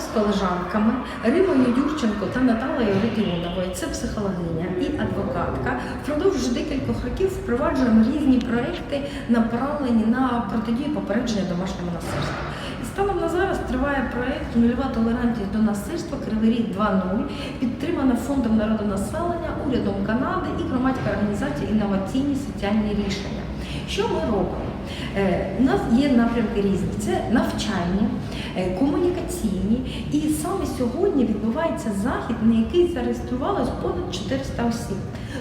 з колежанками Римою Юрченко та Наталею Родіоновою, це психологиня і адвокатка. Впродовж декількох років впроваджуємо різні проекти, направлені на протидію попередження домашнього насильства. Станом на зараз триває проект Нульова толерантність до насильства Кривий Ріг 2.0, підтримана фондом народонаселення, урядом Канади і громадською організацією інноваційні соціальні рішення. Що ми робимо? Е, У нас є напрямки різні: це навчальні, е, комунікаційні. І саме сьогодні відбувається захід, на який зареєструвалось понад 400 осіб.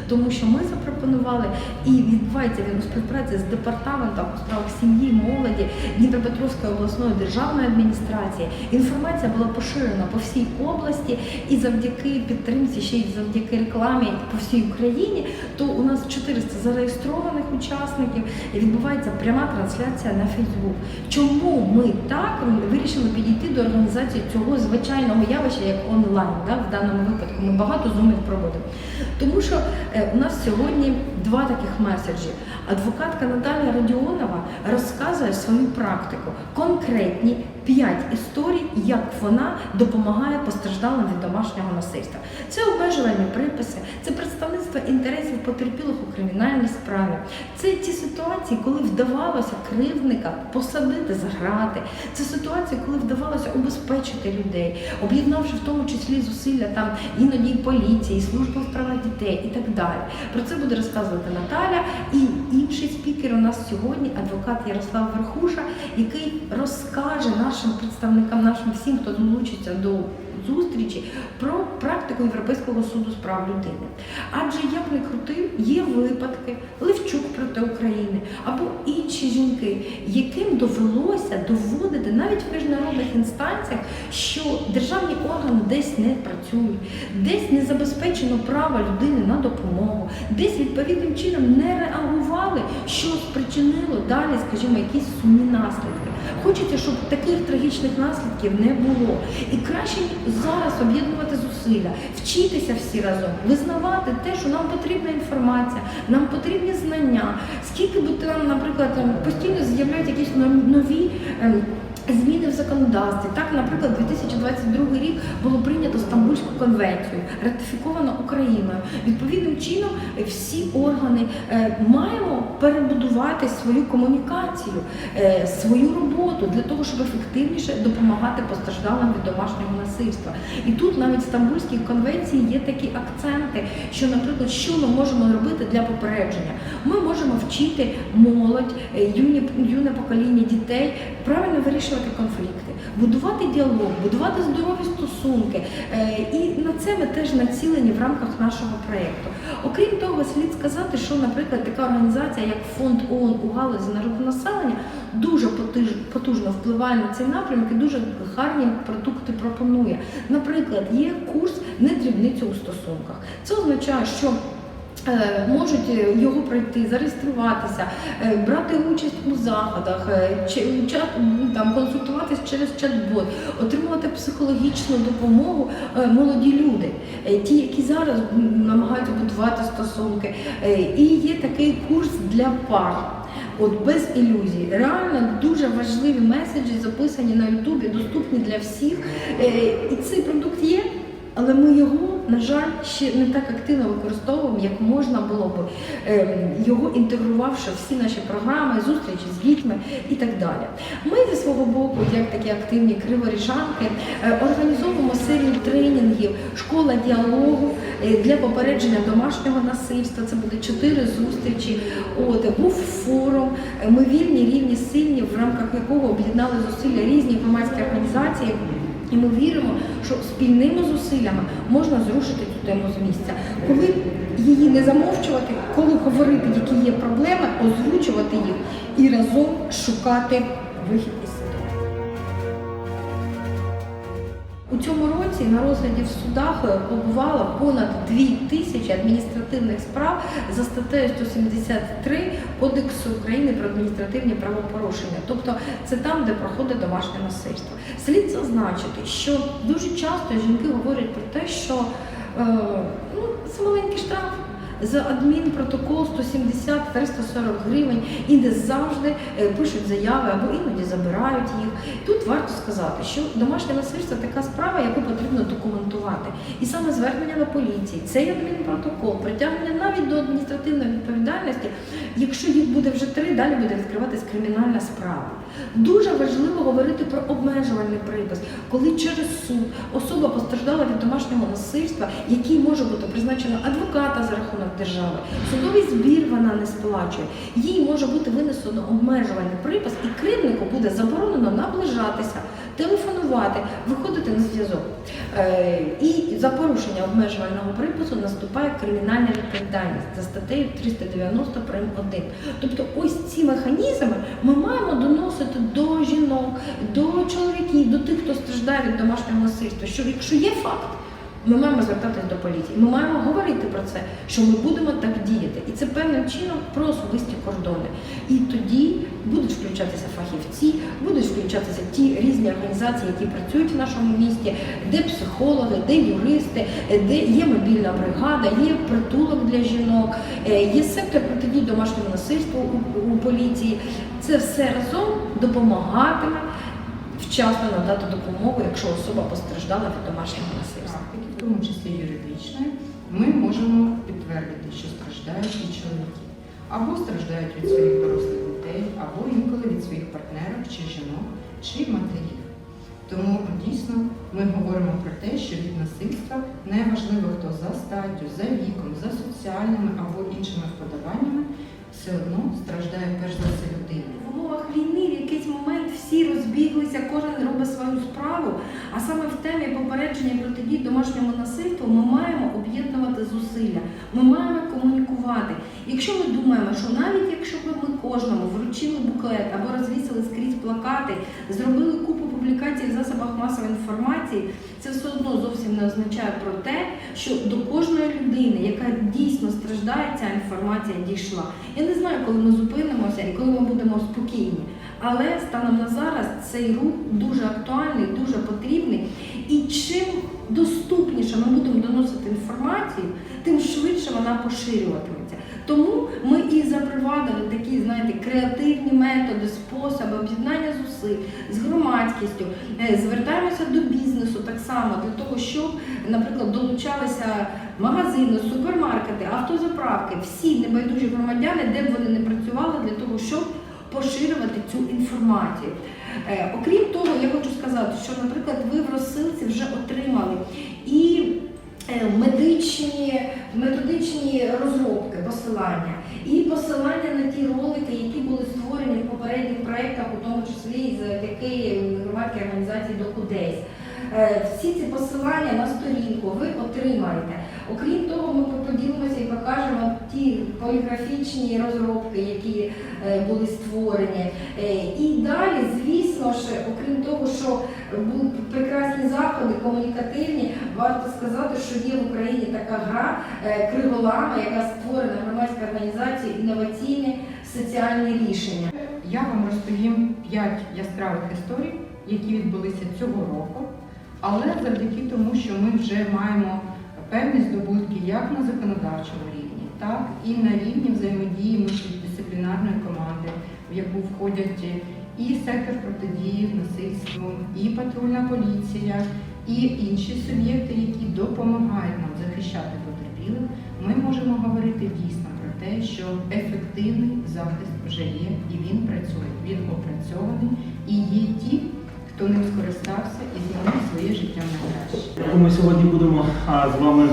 Тому що ми запропонували і відбувається він у співпраці з департаментом у справах сім'ї, молоді Дніпропетровської обласної державної адміністрації. Інформація була поширена по всій області, і завдяки підтримці, ще й завдяки рекламі по всій Україні, то у нас 400 зареєстрованих учасників і відбувається пряма трансляція на Фейсбук. Чому ми так вирішили підійти до організації цього звичайного явища як онлайн? Да? В даному випадку ми багато зумів проводимо. Тому що е, у нас сьогодні два таких меседжі. Адвокатка Наталія Радіонова розказує свою практику, конкретні п'ять історій, як вона допомагає постраждалим від домашнього насильства. Це обмежувальні приписи, це представництво інтересів потерпілих у кримінальній справі. Це ті ситуації, коли вдавалося кривдника посадити за грати. Це ситуації, коли вдавалося убезпечити людей, об'єднавши в тому числі зусилля там іноді і поліції, і служби в дітей і так далі. Про це буде розказувати Наталя і інший спікер у нас сьогодні, адвокат Ярослав Верхуша, представникам, нашим всім, хто долучиться до зустрічі про практику Європейського суду з прав людини. Адже як не крути, є випадки Левчук проти України або інші жінки, яким довелося доводити навіть в міжнародних інстанціях, що державні органи десь не працюють, десь не забезпечено право людини на допомогу, десь відповідним чином не реагували, що спричинило далі, скажімо, якісь сумні наслідки. Хочеться, щоб таких трагічних наслідків не було. І краще зараз об'єднувати зусилля, вчитися всі разом, визнавати те, що нам потрібна інформація, нам потрібні знання. Скільки би там, наприклад, постійно з'являють якісь нові. Зміни в законодавстві. Так, наприклад, 2022 рік було прийнято Стамбульську конвенцію, ратифіковано Україною. Відповідним чином е, всі органи е, маємо перебудувати свою комунікацію, е, свою роботу для того, щоб ефективніше допомагати постраждалим від домашнього насильства. І тут навіть в Стамбульській конвенції є такі акценти, що, наприклад, що ми можемо робити для попередження. Ми можемо вчити молодь, юні, юне покоління дітей правильно вирішувати конфлікти, будувати діалог, будувати здорові стосунки. Е, І на це ми теж націлені в рамках нашого проєкту. Окрім того, слід сказати, що, наприклад, така організація, як фонд ООН у галузі народонаселення, дуже потужно впливає на цей напрямок і дуже гарні продукти пропонує. Наприклад, є курс не дрібницю у стосунках. Це означає, що Можуть е, його пройти, зареєструватися, е, брати участь у заходах, е, там консультуватись через чат-бот, отримувати психологічну допомогу е, молоді люди, е, ті, які зараз намагаються будувати стосунки. Е, І є такий курс для пар. От без ілюзій. Реально дуже важливі меседжі записані на Ютубі, доступні для всіх. Е, І цей продукт є. Але ми його, на жаль, ще не так активно використовуємо, як можна було б, ем, його інтегрувавши в всі наші програми, зустрічі з дітьми і так далі. Ми зі свого боку, як такі активні криворіжанки, е, організовуємо серію тренінгів, школа діалогу е, для попередження домашнього насильства. Це буде чотири зустрічі. От був форум. Ми вільні, рівні, сильні, в рамках якого об'єднали зусилля різні громадські організації. І ми віримо, що спільними зусиллями можна зрушити цю тему з місця. Коли її не замовчувати, коли говорити, які є проблеми, озвучувати їх і разом шукати вихід із У цьому році на розгляді в судах е, побувало понад 2 тисячі адміністративних справ за статтею 173 Кодексу України про адміністративні правопорушення. Тобто це там, де проходить домашнє насильство. Слід зазначити, що дуже часто жінки говорять про те, що е, ну, це маленький штраф. За адмінпротокол 170 340 гривень і не завжди е, пишуть заяви або іноді забирають їх. Тут варто сказати, що домашнє насильство така справа, яку потрібно документувати. І саме звернення до поліції, цей адмінпротокол, притягнення навіть до адміністративної відповідальності, якщо їх буде вже три, далі буде відкриватись кримінальна справа. Дуже важливо говорити про обмежувальний припис, коли через суд особа постраждала від домашнього насильства, який може бути призначено адвоката за рахунок держави, судовий збір вона не сплачує. Їй може бути винесено обмежувальний припис, і кривнику буде заборонено наближатися, телефонувати, виходити на зв'язок. Е, І за порушення обмежувального припису наступає кримінальна відповідальність за статтею 390 прим. 1. Тобто ось ці механізми ми маємо доносити до жінок, до чоловіків, до тих, хто страждає від домашнього насильства. Що якщо є факт, ми маємо звертатись до поліції. Ми маємо говорити про це, що ми будемо так діяти. І це певним чином про особисті кордони. І тоді будуть включатися фахівці, будуть включатися ті різні організації, які працюють в нашому місті, де психологи, де юристи, де є мобільна бригада, є притулок для жінок, е, є сектор протидії домашньому насильству у, у поліції. Це все разом допомагатиме вчасно надати допомогу, якщо особа постраждала від домашнього насильства. в тому числі юридичної, ми можемо підтвердити, що страждають і чоловіки. Або страждають від своїх дорослих дітей, або інколи від своїх партнерів, чи жінок, чи матерів. Тому дійсно ми говоримо про те, що від насильства неважливо хто за статтю, за віком, за соціальними або іншими вподобаннями, все одно страждає перш за все людина. В умовах війни в якийсь момент всі розбіглися, кожен робить свою справу. А саме в темі попередження протидії домашньому насильству ми маємо об'єднувати зусилля, ми маємо комунікувати. Якщо ми думаємо, що навіть якщо б ми кожному вручили буклет або розвісили скрізь плакати, зробили купу публікацій в засобах масової інформації, це все одно зовсім не означає про те, що до кожної людини, яка дійсно страждає, ця інформація дійшла. Я не знаю, коли ми зупинимося і коли ми будемо спокійні. Але станом на зараз цей рух дуже актуальний, дуже потрібний. І чим доступніше ми будемо доносити інформацію, тим швидше вона поширюватиметься. Тому ми і запровадили такі, знаєте, креативні методи, способи об'єднання зусиль з громадськістю. Е, Звертаємося до бізнесу так само для того, щоб, наприклад, долучалися магазини, супермаркети, автозаправки, всі небайдужі громадяни, де б вони не працювали, для того, щоб поширювати цю інформацію. Е, Окрім того, я хочу сказати, що, наприклад, ви в розсилці вже отримали і медичні, методичні розробки, посилання, і посилання на ті ролики, які були створені в попередніх проєктах, у тому числі завдяки громадській організації Докудейс. Е, Всі ці посилання на сторінку ви отримаєте. Окрім того, ми поділимося і покажемо ті поліграфічні розробки, які е, були створені. Е, І далі, звісно ж, окрім того, що були прекрасні заходи, комунікативні, варто сказати, що є в Україні така гра Криголама, яка створена громадською організацією інноваційні соціальні рішення. Я вам розповім п'ять яскравих історій, які відбулися цього року, але завдяки тому, що ми вже маємо певні здобутки як на законодавчому рівні, так і на рівні взаємодії мультидисциплінарної команди, в яку входять і сектор протидії насильству, і патрульна поліція, і інші суб'єкти, які допомагають нам захищати потерпілих, ми можемо говорити дійсно про те, що ефективний захист вже є і він працює, він опрацьований і є ті, хто ним скористався і змінив своє життя на краще. ми сьогодні будемо а, з вами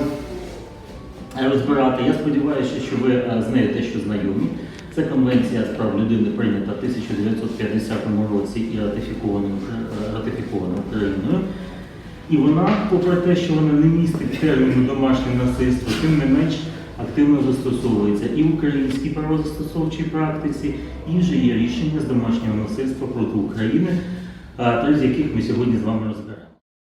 розбирати. Я сподіваюся, що ви з нею дещо знайомі. Це конвенція з прав людини прийнята в 1950 році і ратифікована, ратифікована Україною. І вона, попри те, що вона не містить терміну домашнє насильство, тим не менш активно застосовується і в українській правозастосовчій практиці, і вже є рішення з домашнього насильства проти України, а, три з яких ми сьогодні з вами розберемо.